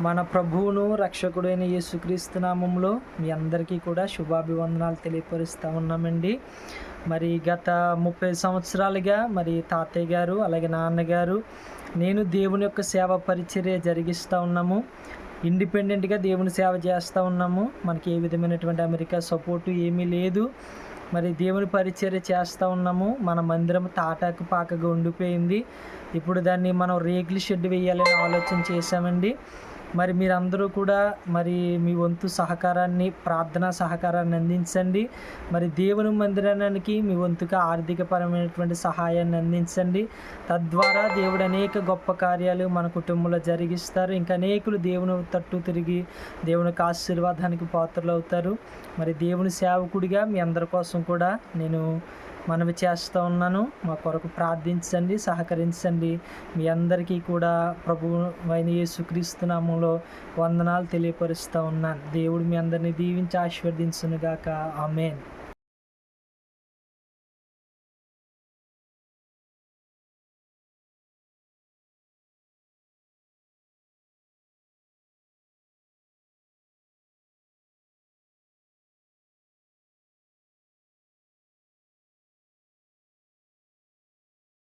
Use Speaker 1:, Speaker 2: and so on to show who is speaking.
Speaker 1: మన ప్రభువును రక్షకుడైన యేసుక్రీస్తు నామంలో మీ అందరికీ కూడా శుభాభివందనాలు తెలియపరుస్తూ ఉన్నామండి. మరి గత ముప్పై సంవత్సరాలుగా మరి తాతయ్య గారు అలాగే నాన్నగారు నేను దేవుని యొక్క సేవ పరిచర్య జరిగిస్తూ ఉన్నాము. ఇండిపెండెంట్గా దేవుని సేవ చేస్తూ ఉన్నాము. మనకి ఏ విధమైనటువంటి అమెరికా సపోర్టు ఏమీ లేదు. మరి దేవుని పరిచర్య చేస్తూ ఉన్నాము. మన మందిరం తాటాకు పాకగా ఉండిపోయింది. ఇప్పుడు దాన్ని మనం రేకుల షెడ్ వేయాలని ఆలోచన చేశామండి. మరి మీరందరూ కూడా మరి మీ వంతు సహకారాన్ని ప్రార్థనా సహకారాన్ని అందించండి. మరి దేవుని మందిరానికి మీ వంతుగా ఆర్థికపరమైనటువంటి సహాయాన్ని అందించండి. తద్వారా దేవుడు అనేక గొప్ప కార్యాలు మన కుటుంబంలో జరిగిస్తారు. ఇంకా అనేకులు దేవుని తట్టు తిరిగి దేవునికి ఆశీర్వాదానికి పాత్రలు అవుతారు మరి దేవుని సేవకుడిగా మీ అందరి కోసం కూడా నేను మనవి చేస్తూ ఉన్నాను. మా కొరకు ప్రార్థించండి సహకరించండి. మీ అందరికీ కూడా ప్రభు అయిన యేసుక్రీస్తు నామంలో వందనాలు తెలియపరుస్తూ ఉన్నాను. దేవుడు మీ అందరినీ దీవించి ఆశీర్వదించునుగాక. ఆమెన్.